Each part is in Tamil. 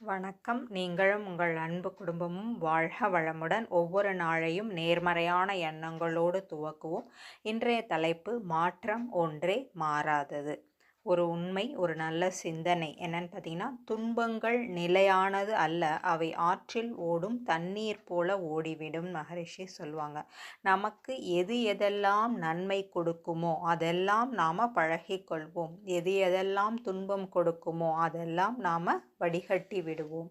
வணக்கம். நீங்களும் உங்கள் அன்பு குடும்பமும் வாழ்க வளமுடன் ஒவ்வொரு நாளையும் நேர்மறையான எண்ணங்களோடு துவக்குவோம். இன்றைய தலைப்பு மாற்றம் ஒன்றே மாறாதது. ஒரு உண்மை ஒரு நல்ல சிந்தனை. என்னன்னு பார்த்தீங்கன்னா துன்பங்கள் நிலையானது அல்ல. அவை ஆற்றில் ஓடும் தண்ணீர் போல ஓடிவிடும் மகரிஷி சொல்லுவாங்க நமக்கு எது எதெல்லாம் நன்மை கொடுக்குமோ அதெல்லாம் நாம் பழகிக்கொள்வோம் எது எதெல்லாம் துன்பம் கொடுக்குமோ அதெல்லாம் நாம் வடிகட்டி விடுவோம்.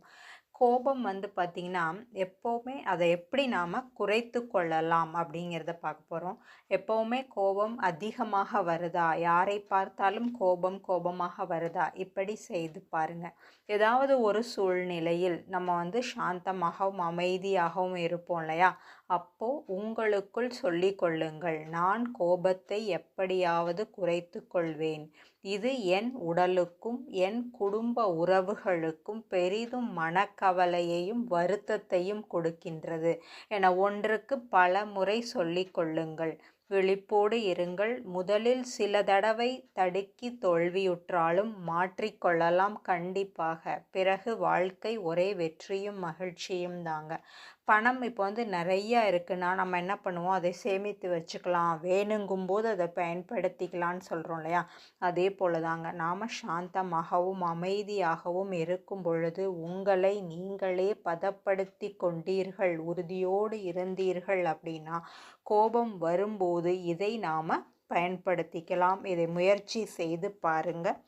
கோபம் வந்து பார்த்திங்கன்னா எப்போவுமே அதை எப்படி நாம் குறைத்து கொள்ளலாம் அப்படிங்கிறத பார்க்க போகிறோம் எப்போவுமே கோபம் அதிகமாக வருதா? யாரை பார்த்தாலும் கோபம் கோபமாக வருதா? இப்படி செய்து பாருங்கள் ஏதாவது ஒரு சூழ்நிலையில் நம்ம வந்து சாந்தமாகவும் அமைதியாகவும் இருப்போம் இல்லையா? அப்போ உங்களுக்குள் சொல்லி கொள்ளுங்கள் நான் கோபத்தை எப்படியாவது குறைத்து கொள்வேன் இது என் உடலுக்கும் என் குடும்ப உறவுகளுக்கும் பெரிதும் மனக்கவலையையும் வருத்தத்தையும் கொடுக்கின்றது என ஒன்றுக்கு பல முறை சொல்லிக்கொள்ளுங்கள். விழிப்போடு இருங்கள். முதலில் சில தடவை தடுக்கி தோல்வியுற்றாலும் மாற்றிக்கொள்ளலாம் கண்டிப்பாக. பிறகு வாழ்க்கை ஒரே வெற்றியும் மகிழ்ச்சியும் தாங்க. பணம் இப்போ வந்து நிறையா இருக்குன்னா நம்ம என்ன பண்ணுவோம்? அதை சேமித்து வச்சுக்கலாம். வேணுங்கும்போது அதை பயன்படுத்திக்கலான்னு சொல்கிறோம் இல்லையா? அதே போல் தாங்க. நாம் சாந்தமாகவும் அமைதியாகவும் இருக்கும் பொழுது உங்களை நீங்களே பதப்படுத்தி கொண்டீர்கள். உறுதியோடு இருந்தீர்கள் அப்படின்னா கோபம் வரும்போது போது இதை நாம் பயன்படுத்திக்கலாம். இதை முயற்சி செய்து பாருங்கள்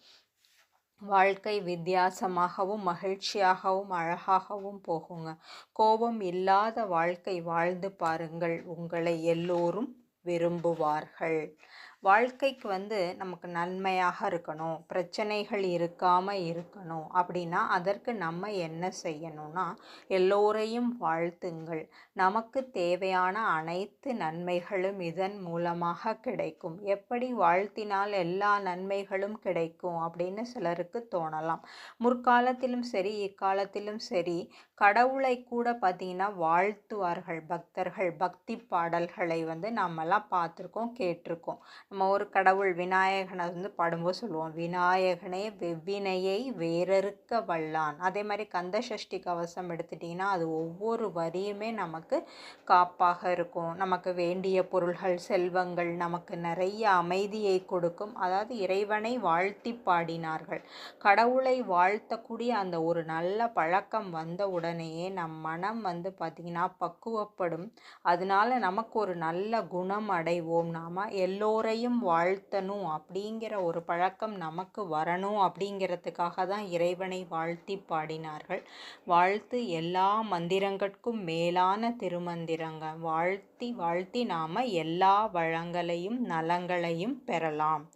வாழ்க்கை வித்தியாசமாகவும் மகிழ்ச்சியாகவும் அழகாகவும் போகுங்க. கோபம் இல்லாத வாழ்க்கை வாழ்ந்து பாருங்கள். உங்களை எல்லோரும் விரும்புவார்கள். வாழ்க்கைக்கு வந்து நமக்கு நன்மையாக இருக்கணும் பிரச்சனைகள் இருக்காமல் இருக்கணும் அப்படின்னா அதற்கு நம்ம என்ன செய்யணும்னா எல்லோரையும் வாழ்த்துங்கள். நமக்கு தேவையான அனைத்து நன்மைகளும் இதன் மூலமாக கிடைக்கும். எப்படி வாழ்த்தினால் எல்லா நன்மைகளும் கிடைக்கும் அப்படின்னு சிலருக்கு தோணலாம். முற்காலத்திலும் சரி இக்காலத்திலும் சரி கடவுளை கூட பார்த்திங்கன்னா வாழ்த்துவார்கள் பக்தர்கள் பக்தி பாடல்களை வந்து நம்மலாம் பார்த்துருக்கோம் கேட்டிருக்கோம். நம்ம ஒரு கடவுள் விநாயகனை வந்து பாடும்போது சொல்லுவோம். விநாயகனே வெவ்வினையை வேறறுக்க வல்லான். அதே மாதிரி கந்த சஷ்டி கவசம் எடுத்துட்டிங்கன்னா அது ஒவ்வொரு வரியுமே நமக்கு காப்பாக இருக்கும். நமக்கு வேண்டிய பொருள்கள் செல்வங்கள் நமக்கு நிறைய அமைதியை கொடுக்கும். அதாவது இறைவனை வாழ்த்தி பாடினார்கள். கடவுளை வாழ்த்தக்கூடிய அந்த ஒரு நல்ல பழக்கம் வந்த உடனேயே நம் மனம் வந்து பார்த்திங்கன்னா பக்குவப்படும். அதனால நமக்கு ஒரு நல்ல குணம் அடைவோம். நாம் எல்லோரையும் வாழ்த்தணும் அப்படிங்கிற ஒரு பழக்கம் நமக்கு வரணும் அப்படிங்கிறதுக்காக தான் இறைவனை வாழ்த்தி பாடினார்கள். வாழ்த்து எல்லா மந்திரங்கட்கும் மேலான திருமந்திரங்க. வாழ்த்தி வாழ்த்தி நாம் எல்லா வளங்களையும் நலங்களையும் பெறலாம்.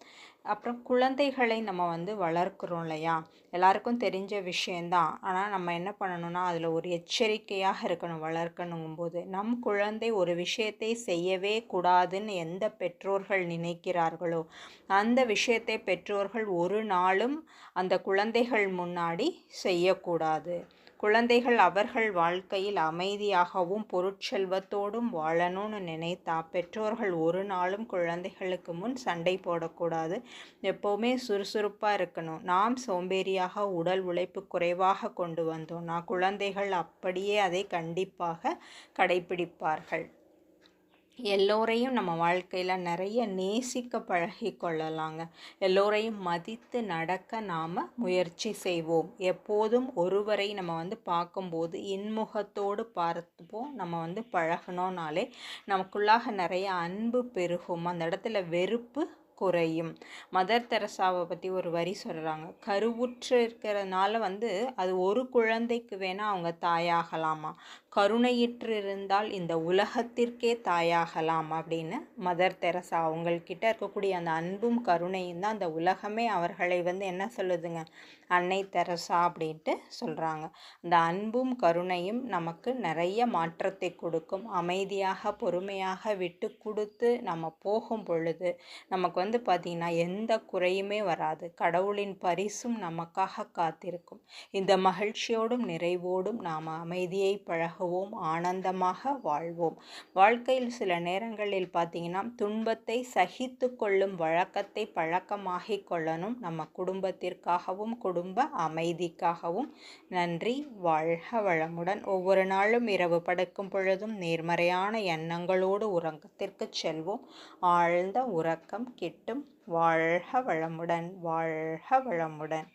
அப்புறம் குழந்தைகளை நம்ம வந்து வளர்க்குறோம் இல்லையா? எல்லாருக்கும் தெரிஞ்ச விஷயந்தான் ஆனால் நம்ம என்ன பண்ணணும்னா அதில் ஒரு எச்சரிக்கையாக இருக்கணும் வளர்க்கணுங்கும்போது. நம் குழந்தை ஒரு விஷயத்தை செய்யவே கூடாதுன்னு எந்த பெற்றோர்கள் நினைக்கிறார்களோ அந்த விஷயத்தை பெற்றோர்கள் ஒரு நாளும் அந்த குழந்தைகள் முன்னாடி செய்யக்கூடாது. குழந்தைகள் அவர்கள் வாழ்க்கையில் அமைதியாகவும் பொருட்செல்வத்தோடும் வாழணும்னு நினைத்தா பெற்றோர்கள் ஒரு நாளும் குழந்தைகளுக்கு முன் சண்டை போடக்கூடாது. எப்போவுமே சுறுசுறுப்பாக இருக்கணும். நாம் சோம்பேறியாக உடல் உழைப்பு குறைவாக கொண்டு வந்தோம்னா குழந்தைகள் அப்படியே அதை கண்டிப்பாக கடைபிடிப்பார்கள் எல்லோரையும் நம்ம வாழ்க்கையில் நிறைய நேசிக்க பழகி கொள்ளலாங்க எல்லோரையும் மதித்து நடக்க நாம் முயற்சி செய்வோம். எப்போதும் ஒருவரை நம்ம வந்து பார்க்கும்போது இன்முகத்தோடு பார்த்துப்போம். நம்ம வந்து பழகணும்னாலே நமக்குள்ளாக நிறைய அன்பு பெருகும். அந்த இடத்துல வெறுப்பு குறையும். மதர் தெரசாவை பற்றி ஒரு வரி சொல்கிறாங்க கருவுற்று இருக்கிறதுனால வந்து அது ஒரு குழந்தைக்கு வேணால் அவங்க தாயாகலாமா? கருணையிற்று இருந்தால் இந்த உலகத்திற்கே தாயாகலாம் அப்படின்னு மதர் தெரசா அவங்கக்கிட்ட இருக்கக்கூடிய அந்த அன்பும் கருணையும் தான் அந்த உலகமே அவர்களை வந்து என்ன சொல்லுதுங்க? அன்னை தெரசா அப்படின்ட்டு சொல்கிறாங்க அந்த அன்பும் கருணையும் நமக்கு நிறைய மாற்றத்தை கொடுக்கும். அமைதியாக பொறுமையாக விட்டு கொடுத்து நம்ம போகும் பொழுது நமக்கு வந்து பார்த்திங்கன்னா எந்த குறையுமே வராது. கடவுளின் பரிசும் நமக்காக காத்திருக்கும். இந்த மகிழ்ச்சியோடும் நிறைவோடும் நாம் அமைதியை பழக மகிழ்ச்சியாகவும் ஆனந்தமாக வாழ்வோம். வாழ்க்கையில் சில நேரங்களில் பார்த்திங்கன்னா துன்பத்தை சகித்து கொள்ளும் வழக்கத்தை பழக்கமாகிக் கொள்ளணும். நம்ம குடும்பத்திற்காகவும் குடும்ப அமைதிக்காகவும் நன்றி. வாழ்க வளமுடன். ஒவ்வொரு நாளும் இரவு படுக்கும் பொழுதும் நேர்மறையான எண்ணங்களோடு உறக்கத்திற்கு செல்வோம். ஆழ்ந்த உறக்கம் கிட்டும். வாழ்க வளமுடன். வாழ்க வளமுடன்.